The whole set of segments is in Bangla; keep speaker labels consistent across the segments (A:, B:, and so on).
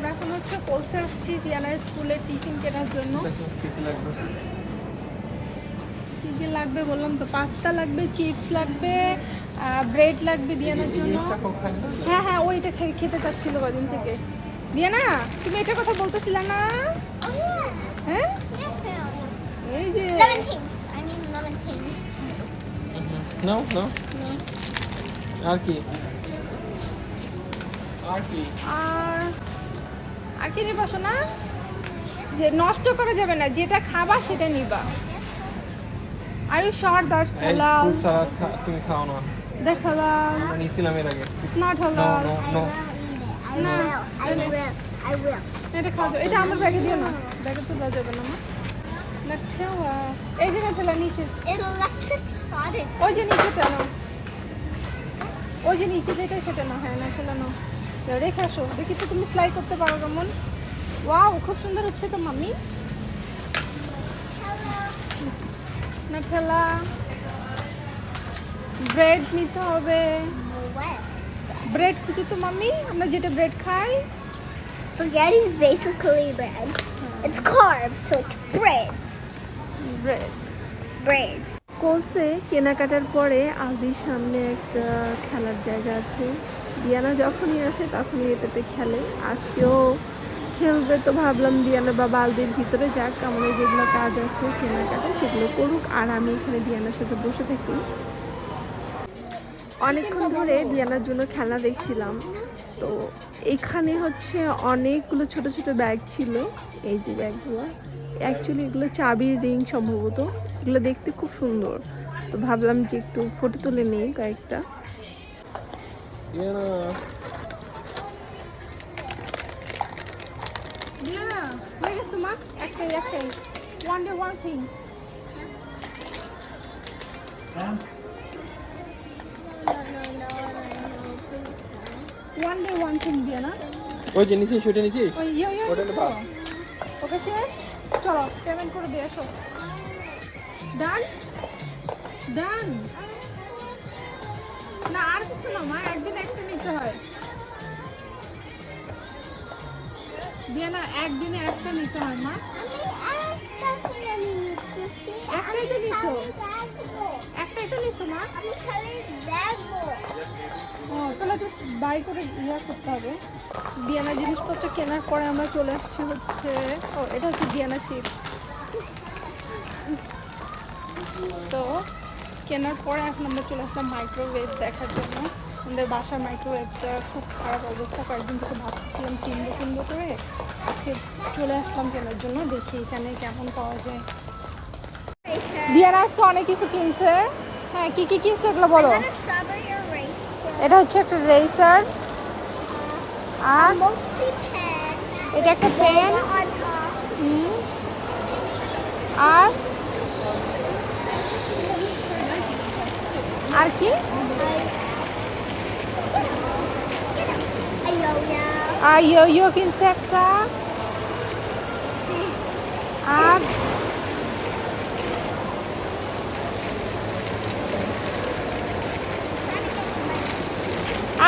A: আমরা এখন হচ্ছে পৌঁছে আসছি দিয়ানার স্কুলে টিফিন কেনার জন্য।
B: কি কি লাগবে
A: কি কি লাগবে বললাম তো? পাস্তা লাগবে চিপস লাগবে ব্রেড লাগবে দিয়ানার জন্য। হ্যাঁ হ্যাঁ ওইটা খেতে চাচ্ছিল কদিন থেকে। দিয়ানা তুমি এটা কথা বলতেছিলে না? হ্যাঁ? এই যে।
B: আর কি আর কি?
A: আর আর কি নিবা না যে নষ্ট করা যাবে না যেটা খাবা সেটা নিবা। আর ইউ শর্ট দ্যাটস হালাল
B: সালাদ। তুমি খাও না।
A: দ্যাটস হালাল
B: এর আগে।
A: ইটস নট
B: নো
A: হালাল no
C: no. I will. I will.
A: এটা যাবে। এটা আমার ব্যাগে দিও না। ব্যাগে তো দেওয়া যাবে না মা। নাঠেলা এই যে নাঠেলা নিচে। ওই যে নাও। ওই যে নিচে যেটা সেটা না হ্যাঁ নাঠেলা নাও। যাও, রেখে আসো। দেখি তো তুমি সেলাই করতে পারো কেমন। ওয়াও খুব সুন্দর হচ্ছে তো মাম্মি। নাঠেলা ব্রেড নিতে হবে। ব্রেড খুঁজে তো মাম্মি। আমরা যেটা ব্রেড খাই।
C: Spaghetti is basically bread. It's carbs, so it's bread.
A: Bread
C: Bread.
A: কোলসে কেনাকাটার পরে আলদির সামনে একটা খেলার জায়গা আছে। দিয়ানা যখনই আসে তখনই এটাতে খেলে। আজকেও খেলবে তো ভাবলাম দিয়ানা বা আলদির ভিতরে যাক, আমাদের যেগুলো কাজ আছে, কেনাকাটা সেগুলো করুক। আর আমি এখানে দিয়ানার সাথে বসে থাকি। অনেকক্ষণ ধরে দিয়ানার জন্য খেলা দেখছিলাম। তো এখানে হচ্ছে অনেকগুলো ছোট ছোট ব্যাগ ছিল। এই যে ব্যাগগুলো। অ্যাকচুয়ালি এগুলো চাবির রিং সম্ভবত। এগুলো দেখতে খুব সুন্দর। তো ভাবলাম যে একটু ফটো তুলে নিই কয়েকটা।
B: ইয়ে না
A: দিয়ানা হয়ে গেছে মা একটাই একটাই one day one thing one day one thing Diana
B: ওই যে নিচে সেটা নিচে?
A: ইয়ে ইয়ে? ওকে শেষ? চলো পেমেন্ট করে দিয়ে এসো। ডান ডান না, আর কিছু না, মা, একদিন একটা নিতে হয়। দিয়ে না, একদিনে একটা নিতে হয়, মা। একটাই তো নিছো? একটাই তো নিছো, মা? ও, তাহলে তো বাই করে ইয়া করতে হবে। ডিয়ানা জিনিসপত্র কেনার পরে আমরা চলে আসছি হচ্ছে, ও, এটা হচ্ছে ডিয়ানা চিপস। তো কেনার পরে এখন আমরা চলে আসলাম মাইক্রোওয়েভ দেখার জন্য। আমাদের বাসার মাইক্রোওয়েভটা খুব খারাপ অবস্থা। কয়েকদিন থেকে ভাবতেছিলাম কিনবো কিনবো করে। আজকে চলে আসলাম কেনার জন্য। দেখি এখানে কেমন পাওয়া যায়। ডিয়ানা আজকে অনেক কিছু কিনছে। হ্যাঁ কি কি কিনছে এগুলো বলো? এটা হচ্ছে একটা রেসার আর এটা একটা পেন আর আর কি
C: yo-yo.
A: ইয়ো কিনছে একটা আর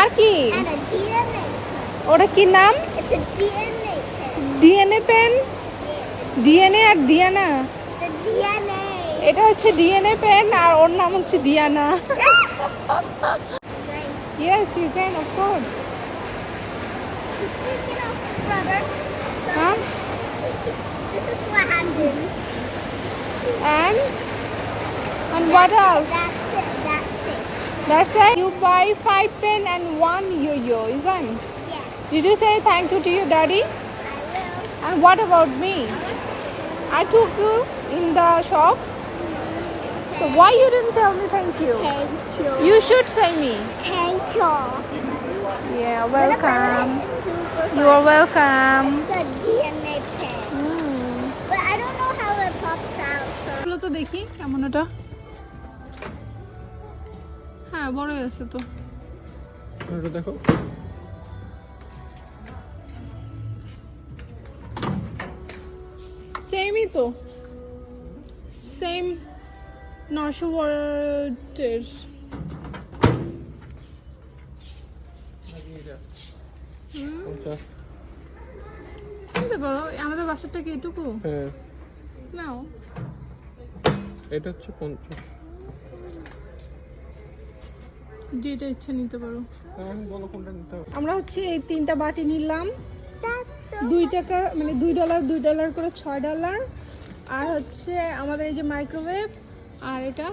A: আর কি ওটা কি নাম. ডিএনএ পেন ডিএনএ আর
C: a DNA.
A: এটা হচ্ছে ডিএনএ পেন আর ওর নাম হচ্ছে Diana
C: Great.
A: Yes you can of course
C: Take it off, brother. So
A: হ্যাঁ
C: this is what happens.
A: and and what else
C: That's it. That's it.
A: That's it. You buy five pen and one yo-yo, isn't?
C: Yeah.
A: Did you say thank you to your daddy?
C: I will.
A: And what about me? I took you in the shop. So why you didn't tell me thank you?
C: Thank you.
A: You should say me.
C: Thank you.
A: Yeah, welcome.
C: Super
A: You are welcome.
C: It's a DNA pen.
A: Hmm.
C: But I don't know how it pops out. So
A: এগুলো তো দেখি কেমন ওটা হ্যাঁ বড়ই আছে তো
B: ওটা দেখো
A: সেমই তো সেম নশো ওয়াটের
B: কোনটা
A: নিতে পারো আমাদের বাসাটা কি এটুকু?
B: হ্যাঁ।
A: নাও।
B: এটা হচ্ছে পঞ্চাশ।
A: যেটা ইচ্ছা নিতে পারো।
B: হ্যাঁ বলো কোনটা নিতে হবে।
A: আমরা হচ্ছে এই তিনটা বাটি নিলাম। দুই টাকা মানে দুই ডলার দুই ডলার করে ছয় ডলার আর হচ্ছে আমাদের এই যে মাইক্রোওয়েভ আর এটা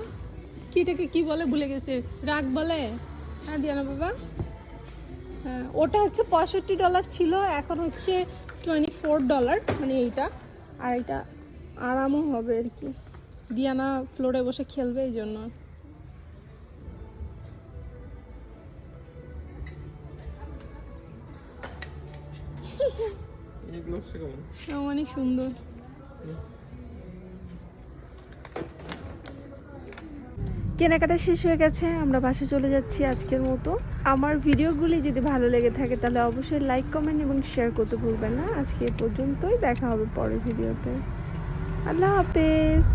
A: কিটাকে কি বলে? ভুলে গেছে। রাগ বলে? হ্যাঁ দিয়ানা বাবা। হ্যাঁ ওটা হচ্ছে পঁয়ষট্টি ডলার ছিল এখন হচ্ছে টোয়েন্টি ফোর ডলার মানে এইটা। আর এটা আরামও হবে আর কি। দিয়ানা ফ্লোরে বসে খেলবে এই জন্য। অনেক সুন্দর। কেনাকাটা শেষ হয়ে গেছে, আমরা বাসে চলে যাচ্ছি আজকের মতো। আমার ভিডিওগুলি যদি ভালো লেগে থাকে তাহলে অবশ্যই লাইক কমেন্ট এবং শেয়ার করতে ভুলবেন না। আজকে এ পর্যন্তই, দেখা হবে পরের ভিডিওতে। আল্লাহ হাফেজ।